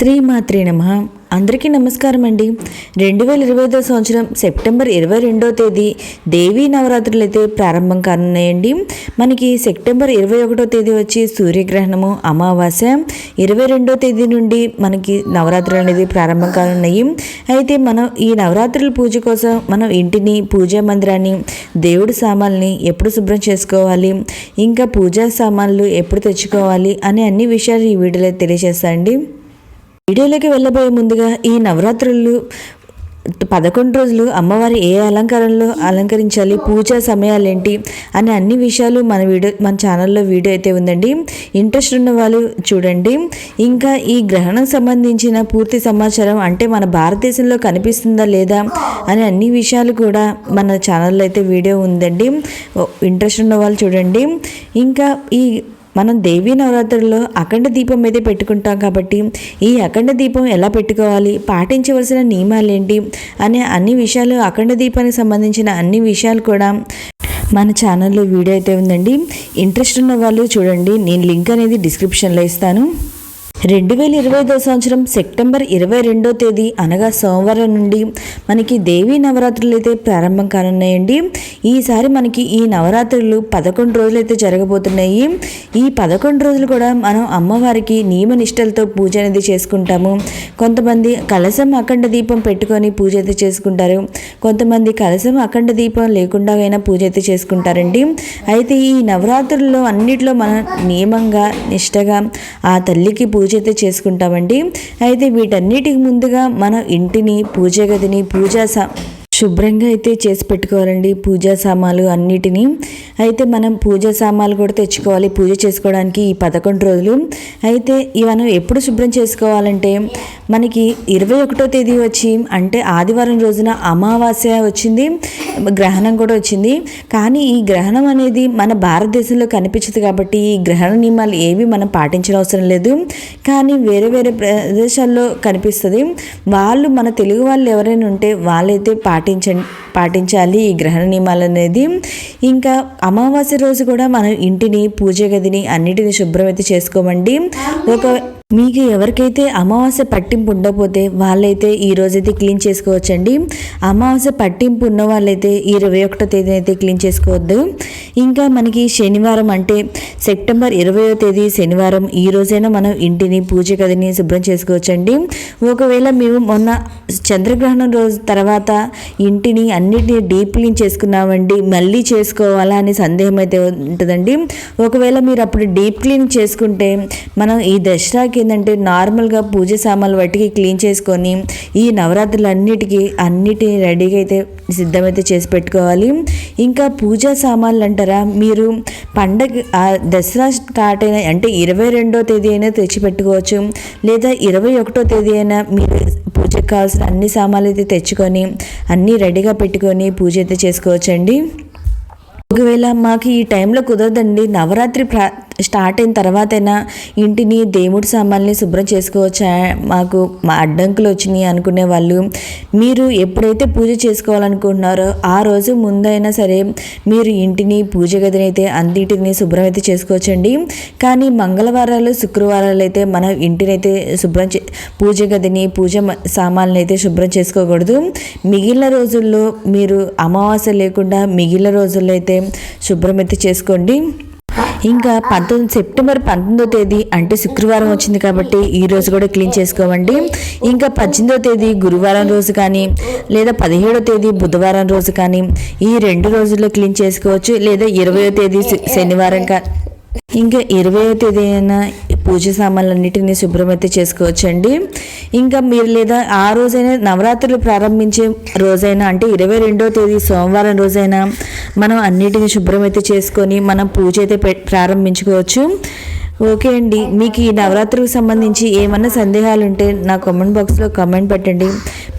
శ్రీమాత్రి నమ. అందరికీ నమస్కారం అండి. రెండు వేల ఇరవై ఐదో సంవత్సరం సెప్టెంబర్ ఇరవై రెండో తేదీ దేవీ నవరాత్రులు అయితే ప్రారంభం కానున్నాయండి. మనకి సెప్టెంబర్ ఇరవై ఒకటో తేదీ వచ్చి సూర్యగ్రహణము అమావాస్య. ఇరవై రెండో తేదీ నుండి మనకి నవరాత్రులు అనేది ప్రారంభం కానున్నాయి. అయితే మనం ఈ నవరాత్రుల పూజ కోసం మనం ఇంటిని పూజా మందిరాన్ని దేవుడి సామాన్ని ఎప్పుడు శుభ్రం చేసుకోవాలి? ఇంకా పూజా సామాన్లు ఎప్పుడు తెచ్చుకోవాలి? అనే అన్ని విషయాలు ఈ వీడియోలో తెలియజేస్తా అండి వీడియోలోకి వెళ్ళబోయే ముందుగా ఈ నవరాత్రులు పదకొండు రోజులు అమ్మవారి ఏ అలంకారంలో అలంకరించాలి పూజా సమయాలు ఏంటి అనే అన్ని విషయాలు మన వీడియో మన ఛానల్లో వీడియో అయితే ఉందండి. ఇంట్రెస్ట్ ఉన్న వాళ్ళు చూడండి. ఇంకా ఈ గ్రహణం సంబంధించిన పూర్తి సమాచారం అంటే మన భారతదేశంలో కనిపిస్తుందా లేదా అనే అన్ని విషయాలు కూడా మన ఛానల్లో అయితే వీడియో ఉందండి. ఇంట్రెస్ట్ ఉన్న వాళ్ళు చూడండి. ఇంకా ఈ మనం దేవీ నవరాత్రుల్లో అఖండ దీపం అయితే పెట్టుకుంటాం కాబట్టి ఈ అఖండ దీపం ఎలా పెట్టుకోవాలి? పాటించవలసిన నియమాలు ఏంటి అనే అన్ని విషయాలు అఖండ దీపానికి సంబంధించిన అన్ని విషయాలు కూడా మన ఛానల్లో వీడియో అయితే ఉందండి. ఇంట్రెస్ట్ ఉన్న వాళ్ళు చూడండి. నేను లింక్ అనేది డిస్క్రిప్షన్లో ఇస్తాను. రెండు వేల ఇరవై ఐదో సంవత్సరం సెప్టెంబర్ ఇరవై రెండో తేదీ అనగా సోమవారం నుండి మనకి దేవీ నవరాత్రులు అయితే ప్రారంభం కానున్నాయండి. ఈసారి మనకి ఈ నవరాత్రులు పదకొండు రోజులు అయితే జరగబోతున్నాయి. ఈ పదకొండు రోజులు కూడా మనం అమ్మవారికి నియమ నిష్టలతో పూజ అనేది చేసుకుంటాము. కొంతమంది కలసం అఖండ దీపం పెట్టుకొని పూజ అయితే చేసుకుంటారు. కొంతమంది కలసం అఖండ దీపం లేకుండా అయినా పూజ అయితే చేసుకుంటారండి. అయితే ఈ నవరాత్రుల్లో అన్నిట్లో మనం నియమంగా నిష్టగా ఆ తల్లికి పూజ అయితే చేసుకుంటామండి. అయితే వీటన్నిటికి ముందుగా మనం ఇంటిని పూజ గదిని పూజా సా శుభ్రంగా అయితే చేసి పెట్టుకోవాలండి పూజా సామాన్లు అన్నిటినీ. అయితే మనం పూజా సామాన్లు కూడా తెచ్చుకోవాలి. పూజ చేసుకోవడానికి ఈ పదకొండు రోజులు. అయితే మనం ఎప్పుడు శుభ్రం చేసుకోవాలంటే మనకి ఇరవై ఒకటో తేదీ వచ్చి అంటే ఆదివారం రోజున అమావాస్య వచ్చింది గ్రహణం కూడా వచ్చింది. కానీ ఈ గ్రహణం అనేది మన భారతదేశంలో కనిపించదు కాబట్టి ఈ గ్రహణ నియమాలు ఏవి మనం పాటించిన అవసరం లేదు. కానీ వేరే వేరే ప్రదేశాల్లో కనిపిస్తుంది. వాళ్ళు మన తెలుగు వాళ్ళు ఎవరైనా ఉంటే వాళ్ళైతే పాటించ పాటించాలి ఈ గ్రహణ నియమాలు అనేది. ఇంకా అమావాస్య రోజు కూడా మనం ఇంటిని పూజ గదిని అన్నిటిని శుభ్రమైతే చేసుకోమండి. ఒక మీకు ఎవరికైతే అమావాస్య పట్టింపు ఉండకపోతే వాళ్ళైతే ఈ రోజైతే క్లీన్ చేసుకోవచ్చండి. అమావాస్య పట్టింపు ఉన్న వాళ్ళైతే ఇరవై ఒకటో తేదీ అయితే క్లీన్ చేసుకోవద్దు. ఇంకా మనకి శనివారం అంటే సెప్టెంబర్ ఇరవయో తేదీ శనివారం ఈ రోజైనా మనం ఇంటిని పూజ గదిని శుభ్రం చేసుకోవచ్చండి. ఒకవేళ మేము మొన్న చంద్రగ్రహణం రోజు తర్వాత ఇంటిని అన్నిటినీ డీప్ క్లీన్ చేసుకున్నామండి మళ్ళీ చేసుకోవాలా అనే సందేహం అయితే ఉంటుందండి. ఒకవేళ మీరు అప్పుడు డీప్ క్లీన్ చేసుకుంటే మనం ఈ దసరాకి ఏంటంటే నార్మల్గా పూజ సామాన్లు వాటికి క్లీన్ చేసుకొని ఈ నవరాత్రులు అన్నిటికీ అన్నిటిని రెడీగా అయితే సిద్ధమైతే చేసి పెట్టుకోవాలి. ఇంకా పూజా సామాన్లు అంటారా? మీరు పండగ దసరా స్టార్ట్ అయిన అంటే ఇరవై రెండో తేదీ అయినా తెచ్చి పెట్టుకోవచ్చు లేదా ఇరవై ఒకటో తేదీ అయినా మీరు పూజకు కావాల్సిన అన్ని సామాన్లు అయితే తెచ్చుకొని అన్నీ రెడీగా పెట్టుకొని పూజ అయితే చేసుకోవచ్చండి. ఒకవేళ మాకు ఈ టైంలో కుదరదండి నవరాత్రి ప్రా స్టార్ట్ అయిన తర్వాతైనా ఇంటిని దేవుడి సామాన్ని శుభ్రం చేసుకోవచ్చా? మాకు మా అడ్డంకులు వచ్చినాయి అనుకునే వాళ్ళు. మీరు ఎప్పుడైతే పూజ చేసుకోవాలనుకుంటున్నారో ఆ రోజు ముందైనా సరే మీరు ఇంటిని పూజ గదిని అయితే అన్నిటిని శుభ్రం అయితే చేసుకోవచ్చండి. కానీ మంగళవారాలు శుక్రవారాలు అయితే మనం ఇంటిని అయితే శుభ్రం చే పూజ గదిని పూజ సామాన్లు అయితే శుభ్రం చేసుకోకూడదు. మిగిలిన రోజుల్లో మీరు అమావాస్య లేకుండా మిగిలిన రోజుల్లో అయితే శుభ్రం అయితే చేసుకోండి. ఇంకా పంతొమ్మిది సెప్టెంబర్ పంతొమ్మిదో తేదీ అంటే శుక్రవారం వచ్చింది కాబట్టి ఈ రోజు కూడా క్లీన్ చేసుకోవండి. ఇంకా పద్దెనిమిదో తేదీ గురువారం రోజు కానీ లేదా పదిహేడో తేదీ బుధవారం రోజు కానీ ఈ రెండు రోజుల్లో క్లీన్ చేసుకోవచ్చు. లేదా ఇరవయో తేదీ శనివారం కా ఇంకా ఇరవయో తేదీ అయినా పూజ సామాన్లన్నిటిని శుభ్రమైతే చేసుకోవచ్చండి. ఇంకా మీరు లేదా ఆ రోజైనా నవరాత్రులు ప్రారంభించే రోజైనా అంటే ఇరవై రెండో తేదీ సోమవారం రోజైనా మనం అన్నిటిని శుభ్రమైతే చేసుకొని మనం పూజ అయితే ప్రారంభించుకోవచ్చు. ఓకే అండి. మీకు ఈ నవరాత్రికి సంబంధించి ఏమన్నా సందేహాలు ఉంటే నా కామెంట్ బాక్స్లో కామెంట్ పెట్టండి.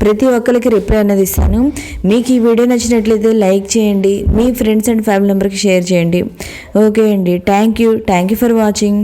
ప్రతి ఒక్కరికి రిప్లై అనేది ఇస్తాను. మీకు ఈ వీడియో నచ్చినట్లయితే లైక్ చేయండి. మీ ఫ్రెండ్స్ అండ్ ఫ్యామిలీ మెంబర్కి షేర్ చేయండి. ఓకే అండి. Thank you. Thank you for watching.